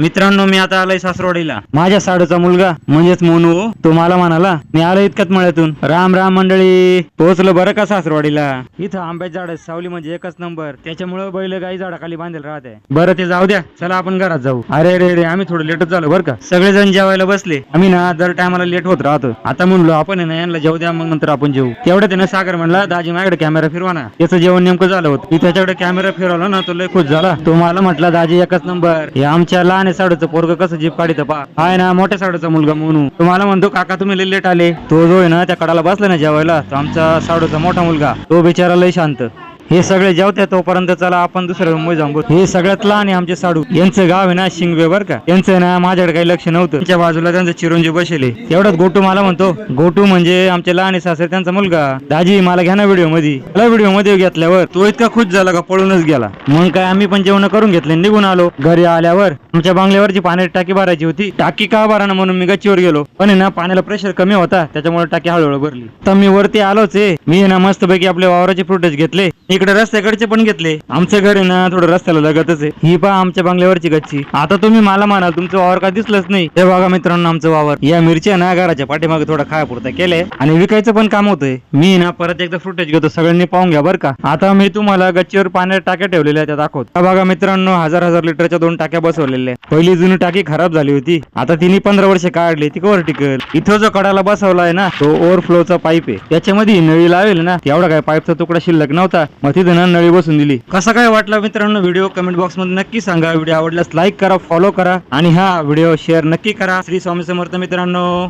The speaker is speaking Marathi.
मित्रांनो मी आता आलोय सासरवाडीला. माझ्या साडूचा मुलगा म्हणजेच मोनू तो मला म्हणाला मी आलो इतक्यात मळ्यातून. राम राम मंडळी पोहोचलो बरं का सासरवाडीला? इथं आंब्याच्या झाड सावली म्हणजे एकच नंबर. त्याच्यामुळे बैल गाई झाडाखाली बांधेल राहते. बरं ते जाऊ द्या. चला आपण घरात जाऊ. अरे रे रे आम्ही थोडं लेटच झालो बरं का? सगळेजण जेवायला बसले. आम्ही ना दर टायमाला लेट होत राहतो. आता म्हणलो आपण ना यांना जेवू द्या मग नंतर आपण जेवू तेवढ्यात आहे ना सागर म्हणला दाजी माझ्याकडे कॅमेरा फिरवा ना. त्याचं जेवण नेमकं झालं होतं. मी त्याच्याकडे कॅमेरा फिरवला ना तो लय खुश झाला. तो मला म्हटला दाजी एकच नंबर. हे आमच्या लहान साडूचं पोरग कसं जीप काढित पा. हाय ना मोठ्या साडूचा मुलगा म्हणून. तुम्हाला म्हणतो काका तुम्ही लेट आले. तो जो आहे ना त्या कडाला बसला ना जेवायला. तो आमचा साडूचा मोठा मुलगा. तो बिचारा लय शांत. हे सगळे जेवते तोपर्यंत चला आपण दुसऱ्या रूममध्ये हे सगळ्यात लहान आहे आमचे साडू. यांचं गाव आहे ना शिंगवे बर का? यांचं ना माझ्याकडे काही लक्ष नव्हतं. त्यांच्या बाजूला त्यांचं चिरंजी बसले एवढ्यात गोटू मला म्हणतो. गोटू म्हणजे आमचे लहान आहे सासरे त्यांचा मुलगा. दाजी मला घ्या ना व्हिडिओमध्ये मला व्हिडिओमध्ये घेतल्यावर. तो इतका खुश झाला का पळूनच गेला. मग काय आम्ही पण जेवण करून घेतले निघून आलो. घरी आल्यावर आमच्या बांगल्यावरची पाण्याची टाकी भरायची होती. टाकी का भरा ना म्हणून मी गच्चीवर गेलो. पण ना पाण्याला प्रेशर कमी होता. त्याच्यामुळे टाकी हळूहळू भरली. तर मी वरती आलोच आहे. मी ना ना मस्तपैकी आपल्या वावराचे फुटेज घेतले. इकडे रस्त्याकडचे पण घेतले. आमचं घर आहे ना थोडं रस्त्याला लगतच आहे. ही पहा आमच्या बंगल्यावरची गच्ची. आता तुम्ही मला म्हणाल तुमचं वावर का दिसलंच नाही. हे बघा मित्रांनो आमचं वावर. या मिरच्या ना घराच्या पाठीमागे थोडा खायापुरता केलंय. आणि विकायचं पण काम होतंय. मी ना परत एकदा फुटेज घेतो सगळ्यांनी पाहून घ्या बरं का. आता मी तुम्हाला गच्चीवर पाण्यात टाक्या ठेवलेल्या त्या दाखवत. बघा मित्रांनो हजार हजार लिटरच्या दोन टाक्या बसवलेल्या पहिली जुनी टाकी खराब झाली होती. आता तिने पंधरा वर्ष काढली ती कवर टिकल. इथं जो कडाला बसवला आहे ना तो ओव्हरफ्लोचा पाईप आहे. त्याच्यामध्ये नळी लावेल ना एवढा काय पाईपचा तुकडा शिल्लक नव्हता. मग नळी बसून दिली. कसा काय वाटला मित्रांनो व्हिडिओ कमेंट बॉक्समध्ये नक्की सांगा. व्हिडिओ आवडल्यास लाईक करा फॉलो करा. आणि हा व्हिडिओ शेअर नक्की करा. श्री स्वामी समर्थ मित्रांनो.